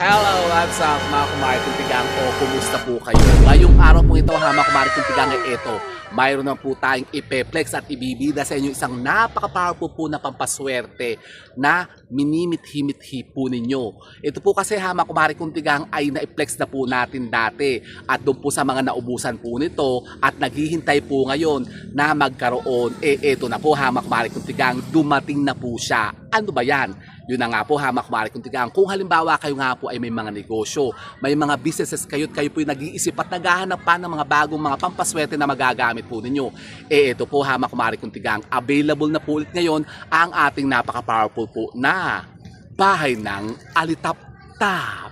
Hello, what's up mga kumarikong tigang o kumusta po kayo? Ngayong araw po ito ha mga kumarikong tigang ay ito. Mayroon na po tayong ipeplex at ibibida sa inyo isang napaka-powerful po na pampaswerte na minimit-himit-hi po ninyo. Ito po kasi ha mga kumarikong tigang ay na-flex na po natin dati at doon po sa mga naubusan po nito at naghihintay po ngayon na magkaroon. Eh ito na po ha mga kumarikong tigang dumating na po siya. Ano ba yan? Yun na nga po ha, makmari kung tigaan. Kung halimbawa kayo nga po ay may mga negosyo, may mga businesses kayo kayo po yung nag-iisip at naghahanap pa ng mga bagong mga pampaswerte na magagamit po ninyo. Eh ito po ha, makmari kung tigaan. Available na po ulit ngayon ang ating napaka-powerful po na bahay ng alitap-tap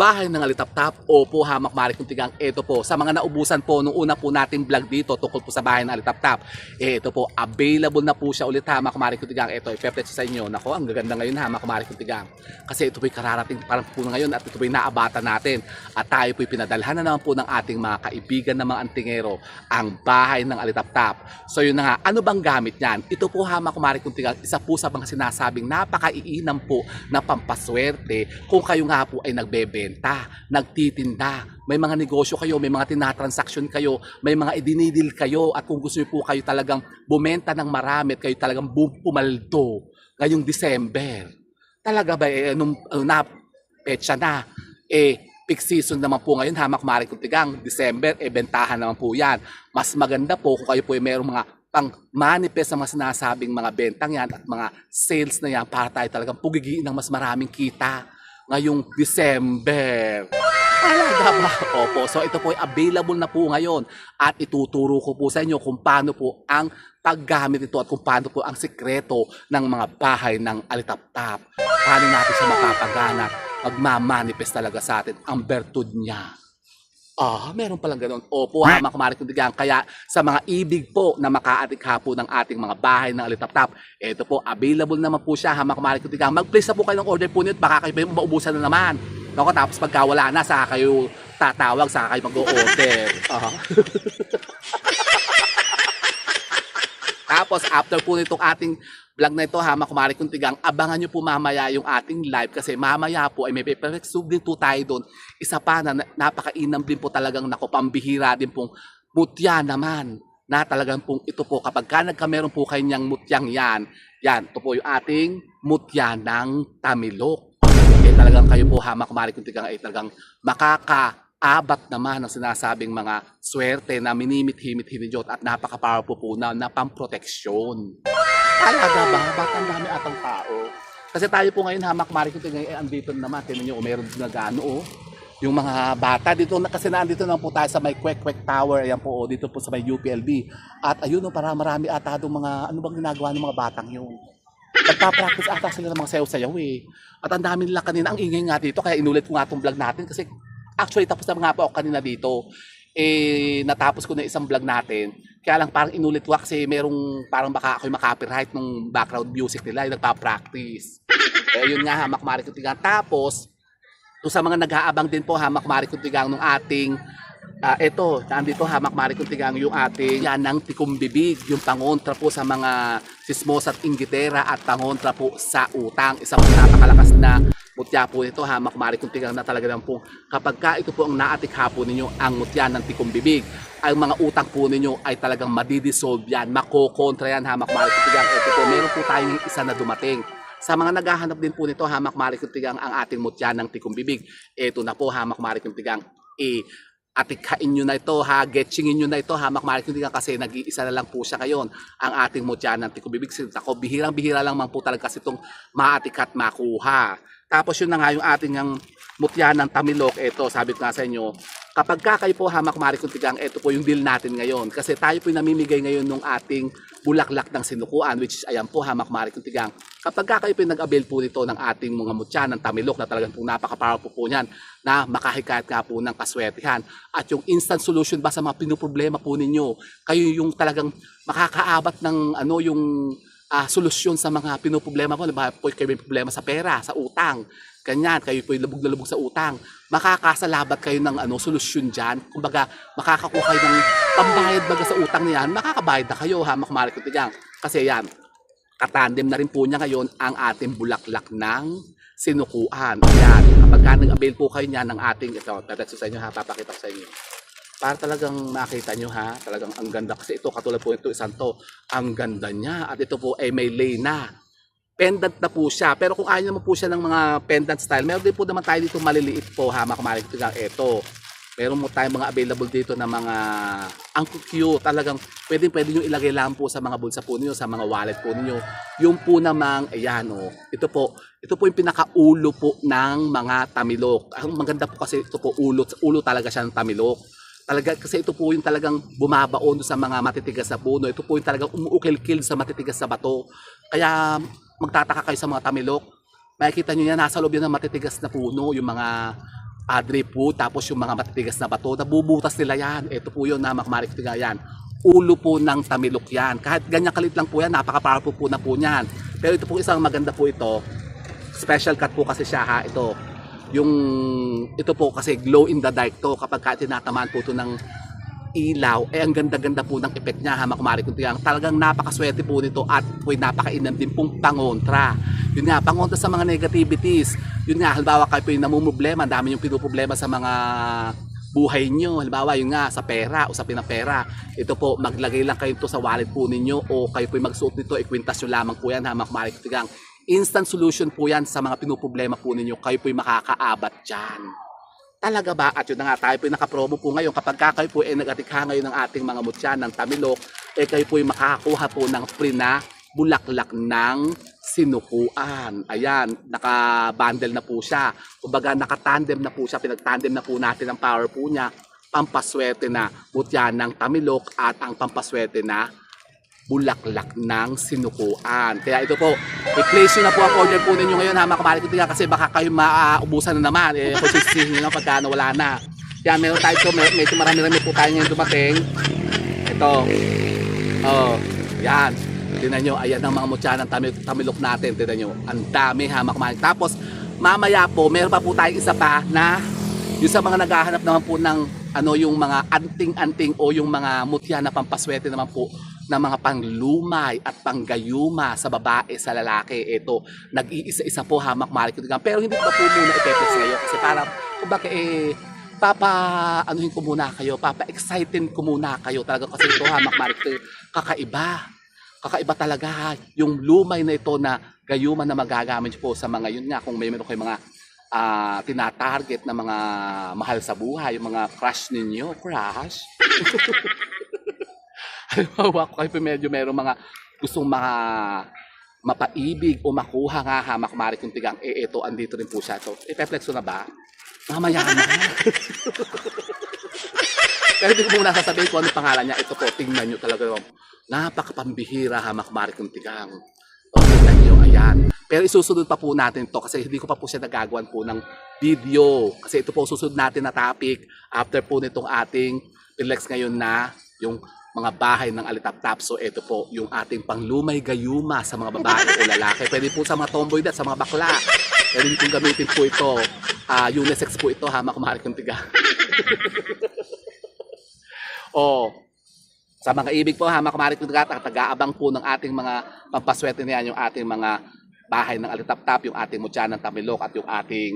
bahay ng Alitap-Tap. Opo, hamak mari kung tigang. Ito po, sa mga naubusan po, nung una po natin vlog dito tungkol po sa bahay ng Alitap-Tap. Ito po, available na po siya ulit hamak mari kung tigang. Ito, i-flex sa inyo. Nako, ang gaganda ngayon hamak mari kung tigang. Kasi ito po'y kararating parang po ngayon at ito po'y naabata natin. At tayo po'y pinadalhan na naman po ng ating mga kaibigan ng mga antingero ang bahay ng Alitap-Tap. So yun na nga, ano bang gamit niyan? Ito po hamak mari kung tigang, isa po sa mga sinasabing napakaiinam po na pampaswerte kung kayo nga po ay nagbebenta, nagtitinda, may mga negosyo kayo, may mga tinatransaksyon kayo, may mga idinidil kayo at kung gusto niyo po kayo talagang bumenta ng marami at kayo talagang pumaldo ngayong December. Talaga ba eh, nung ano na, petsa na, eh, peak season naman po ngayon, hamak mari tigang, December, eh, bentahan naman po yan. Mas maganda po kung kayo po ay mayroong mga pang manifest ng mga sinasabing mga bentang yan at mga sales na yan para tayo talagang pugigiin ng mas maraming kita ngayong December. Talaga ba? Opo. So ito po ay available na po ngayon at ituturo ko po sa inyo kung paano po ang paggamit ito at kung paano po ang sikreto ng mga bahay ng alitap-tap. Paano natin siya mapapagana at magmamanifest talaga sa atin ang bertud niya. Ah, meron palang ganun. Opo, ha, mga kumarik kundigang. Kaya sa mga ibig po na makaatikha po ng ating mga bahay ng alitap-tap, ito po, available naman po siya, ha, mga kumarik kundigang. Mag-place na po kayo ng order po nito, baka kayo maubusan na naman. Ako, tapos pagka wala na, saka kayo tatawag, saka kayo mag-order. Ah. Tapos after po nitong ating vlog na ito ha, mga kumari kong tigang, abangan nyo po mamaya yung ating live kasi mamaya po ay may perfect din po tayo doon. Isa pa na na- napakainam din po talagang nako pambihira din pong mutya naman na talagang pong ito po kapag ka nagkameron po kanyang mutyang yan, yan, ito po yung ating mutya ng tamilok. Eh talagang kayo po ha, mga kumari kong tigang ay talagang makakaabat naman ang sinasabing mga swerte na minimit-himit hinidjot at napaka-powerful po na, na pamproteksyon. Talaga ba? Ba't ang dami atang tao? Kasi tayo po ngayon, hamak mari kung tingnan, eh, andito na naman. Tingnan nyo, meron na gaano, oh. Yung mga bata, dito na kasi nandito na po tayo sa may Kwek Kwek Tower. Ayan po, oh, dito po sa may UPLB. At ayun, oh, para marami ata mga, ano bang ginagawa ng mga batang yun? Nagpa-practice ata sila ng mga sayaw-sayaw eh. At ang dami nila kanina, ang ingay nga dito, kaya inulit ko nga itong vlog natin kasi actually tapos na nga po ako kanina dito. Eh, natapos ko na isang vlog natin. Kaya lang parang inulit ko kasi merong parang baka ako'y makapiright nung background music nila, yung nagpa-practice. Eh, yun nga, hamak mari kutigang. Tapos, doon sa mga nag-aabang din po, hamak mari kutigang nung ating Ah, ito, nandito hamak mari kuntigang yung ating yan ng tikumbibig, yung pangontra po sa mga sismos at inggitera at pangontra po sa utang. Isa po napakalakas na mutya po nito hamak mari kuntigang na talaga lang po kapag ka ito po ang naatikha po ninyo ang mutya ng tikumbibig ang mga utang po ninyo ay talagang madidissolve yan, makokontra yan hamak mari kuntigang. Ito po, meron po tayong isa na dumating. Sa mga naghahanap din po nito, hamak mari kuntigang ang ating mutya ng tikumbibig. Ito na po, hamak mari kuntigang. Eh, atikhain nyo na ito ha, getchingin nyo na ito ha, makmarik hindi ka kasi nag-iisa na lang po siya ngayon ang ating mutya ng tikubibig ako, bihirang-bihira lang man po talaga kasi itong maatikat makuha. Tapos yun na nga yung ating ang mutya ng tamilok, ito sabi ko nga sa inyo, kapag ka kayo po hamak marikuntigang, ito po yung deal natin ngayon. Kasi tayo po yung namimigay ngayon ng ating bulaklak ng sinukuan, which is ayan po hamak marikuntigang. Kapag ka kayo po yung nag-avail po nito ng ating mga mutya ng tamilok na talagang po napaka-powerful po niyan na makahikayat nga po ng kaswertihan. At yung instant solution ba sa mga pinoproblema po ninyo, kayo yung talagang makakaabat ng ano yung ah, solusyon sa mga pinoproblema po. Diba po kayo may problema sa pera, sa utang. Ganyan, kayo po lubog na lubog sa utang. Makakasalabat kayo ng ano, solusyon dyan. Kumbaga, makakakuha kayo ng pambayad baga sa utang niyan, makakabayad na kayo ha, makumari ko tigang. Kasi yan, katandem na rin po niya ngayon ang ating bulaklak ng sinukuan. Ayan, kapag ka nag-avail po kayo niyan ng ating, ito, tatatso sa inyo ha, papakita sa inyo. Para talagang makita nyo ha, talagang ang ganda kasi ito, katulad po ito, isang to, ang ganda niya. At ito po ay may lay na. Pendant na po siya. Pero kung ayaw naman po siya ng mga pendant style, meron din po naman tayo dito maliliit po ha, mga kumarik. Ito lang, ito. Meron mo tayong mga available dito na mga ang cute. Talagang pwede pwede nyo ilagay lang po sa mga bulsa po ninyo, sa mga wallet po ninyo. Yung po namang, ayan o, ito po, ito po yung pinakaulo po ng mga tamilok. Ang maganda po kasi ito po, ulo, ulo talaga siya ng tamilok. Talaga, kasi ito po yung talagang bumabaon sa mga matitigas na puno. Ito po yung talagang umuukil-kil sa matitigas na bato. Kaya magtataka kayo sa mga tamilok. Makikita nyo yan, nasa loob yan ng matitigas na puno, yung mga adre po, tapos yung mga matitigas na bato, nabubutas nila yan. Ito po yun na makamarik yan. Ulo po ng tamilok yan. Kahit ganyan kalit lang po yan, napaka-powerful po na po yan. Pero ito po isang maganda po ito. Special cut po kasi siya ha, ito. Yung ito po kasi glow in the dark to kapag ka tinatamaan po ito ng ilaw, eh ang ganda-ganda po ng effect niya ha mga kumari kung tiyang. Talagang napakaswerte po nito at po'y napakainam din pong pangontra. Yun nga, pangontra sa mga negativities. Yun nga, halimbawa kayo po'y namumroblema, ang dami yung pinuproblema sa mga buhay nyo. Halimbawa, yun nga, sa pera, usapin ng pera. Ito po, maglagay lang kayo ito sa wallet po ninyo o kayo po'y magsuot nito, ikwintas nyo lamang po yan ha mga kumari kung tiyang. Instant solution po yan sa mga pinuproblema po ninyo. Kayo po'y makakaabat dyan. Talaga ba? At yun na nga, tayo po nakapromo po ngayon. Kapag ka kayo po ay nagatikha ngayon ng ating mga mutya ng Tamilok, eh kayo po ay makakakuha po ng free na bulaklak ng sinukuan. Ayan, naka-bundle na po siya. Kumbaga, naka-tandem na po siya. Pinag-tandem na po natin ang power po niya. Pampaswerte na mutya ng Tamilok at ang pampaswerte na bulaklak ng sinukuan. Kaya ito po, i-place nyo na po ang order po ninyo ngayon ha mga kamari ko kasi baka kayo maubusan na naman. Eh, kung sisihin nyo na pagka wala na. Kaya meron tayo ito, med- medyo marami-rami po tayo ngayon dumating. Ito. Oh, yan. Tingnan nyo, ayan ang mga mutya ng tamil tamilok natin. Tingnan nyo, ang dami ha mga kamari. Tapos, mamaya po, meron pa po tayong isa pa na yung sa mga naghahanap naman po ng ano yung mga anting-anting o yung mga mutya na pampaswerte naman po na mga panglumay at panggayuma sa babae, sa lalaki. Ito, nag-iisa-isa po hamak marik Pero hindi pa po muna ipepes ngayon kasi parang, kumbaga eh, papa, anuhin ko muna kayo, papa, excited ko muna kayo talaga kasi ito hamak marik kakaiba. Kakaiba talaga yung lumay na ito na gayuma na magagamit po sa mga yun nga kung may meron kayo mga ah, tinatarget na mga mahal sa buhay, yung mga crush ninyo, crush. Halimbawa ko kayo medyo meron mga gustong mga mapaibig o makuha nga hamak mari kung tigang eh ito andito rin po siya. To ipeflexo na ba? Mamaya na. Pero hindi ko muna sasabihin kung ano pangalan niya. Ito po tingnan nyo talaga yung napakapambihira hamak mari kung tigang. O tingnan nyo ayan. Pero isusunod pa po natin to kasi hindi ko pa po siya nagagawan po ng video. Kasi ito po susunod natin na topic after po nitong ating relax ngayon na yung mga bahay ng alitap-tap. So ito po yung ating panglumay gayuma sa mga babae o lalaki. Pwede po sa mga tomboy at sa mga bakla. Pwede pong gamitin po ito. Ah, unisex po ito ha, makumahal kong tiga. o sa mga ibig po ha, makumahal kong tiga, taga-abang po ng ating mga pampaswerte niyan yung ating mga bahay ng alitap-tap, yung ating mutya ng tamilok at yung ating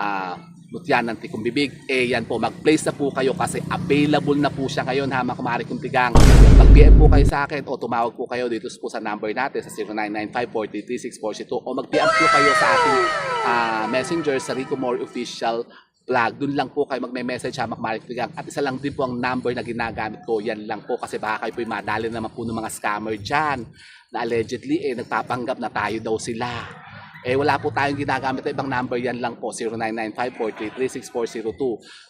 ah, mutya ng tikong bibig, eh yan po, mag-place na po kayo kasi available na po siya ngayon ha, mga kumari tigang. Mag-PM po kayo sa akin o tumawag po kayo dito po sa number natin sa 0995-43642 o mag-PM po kayo sa ating ah, messenger sa Rico More Official vlog. Doon lang po kayo magme-message ha, mga kumari kong tigang. At isa lang din po ang number na ginagamit ko, yan lang po kasi baka kayo po madali naman po ng mga scammer dyan na allegedly eh nagpapanggap na tayo daw sila. Eh wala po tayong ginagamit na ibang number yan lang po 0995-433-6402.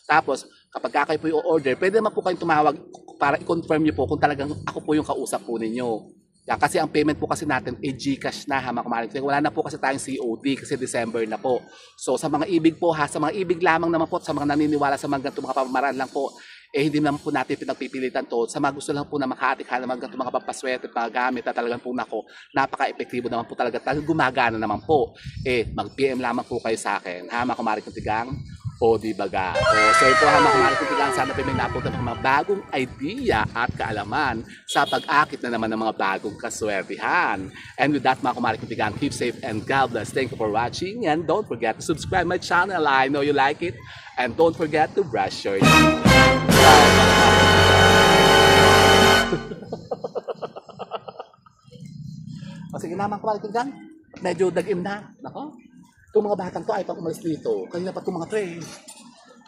Tapos kapag ka kayo po yung order, pwede naman po kayong tumawag para i-confirm niyo po kung talagang ako po yung kausap po ninyo. Yan, kasi ang payment po kasi natin ay Gcash na ha mga. Wala na po kasi tayong COD kasi December na po. So sa mga ibig po ha, sa mga ibig lamang naman po, sa mga naniniwala sa mga ganitong mga pamamaraan lang po, eh hindi naman po natin pinagpipilitan to. Sa mga gusto lang po na makatikha ng mga ganitong mga pampaswerte at mga gamit na talagang po nako, napaka-epektibo naman po talaga. Talagang gumagana naman po. Eh, mag-PM lamang po kayo sa akin. Ha, mga kumari kong tigang. O di baga. O so ito ha mga kumari kutigang sana pa may napunta ng mga bagong idea at kaalaman sa pag-akit na naman ng mga bagong kaswertihan. And with that mga kumari kutigang, keep safe and God bless. Thank you for watching and don't forget to subscribe my channel. I know you like it. And don't forget to brush your teeth. O sige naman kumari kutigang, medyo dagim na. Nako. Itong mga batang to ay pang umalis dito. Kanina pa itong mga eh.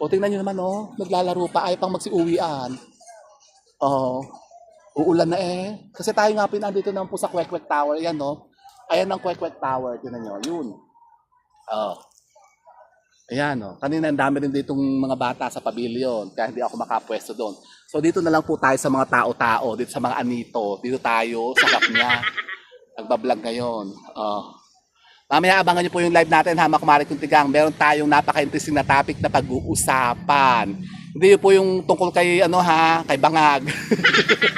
O tingnan nyo naman oh, naglalaro pa, ay pang magsiuwian. Oo. uulan na eh. Kasi tayo nga pinandito naman po sa Kwek-Kwek Tower. Ayan no. Ayan ang Kwek-Kwek Tower. Tingnan nyo. Yun. Oo. Ayan no. Kanina ang dami rin ditong mga bata sa pavilion. Kaya hindi ako makapwesto doon. So dito na lang po tayo sa mga tao-tao. Dito sa mga anito. Dito tayo sa Kapnya. Nagbablog ngayon. Oh. Mamaya abangan niyo po yung live natin ha, mga kumari kong tigang. Meron tayong napaka-interesting na topic na pag-uusapan. Hindi yun po yung tungkol kay ano ha, kay Bangag.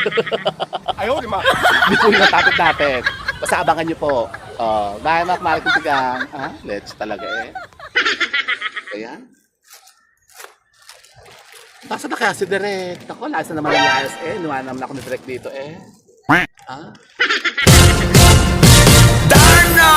Ayaw, di ma. Hindi po yung topic natin. Basta abangan niyo po. Uh, bye mga kumari kong tigang. Ha? Let's talaga eh. Ayan. Basta na kaya si Direk. Ako, last na naman yung last eh. Nuha naman ako ni Direk dito eh. Ha? Ah? Darna!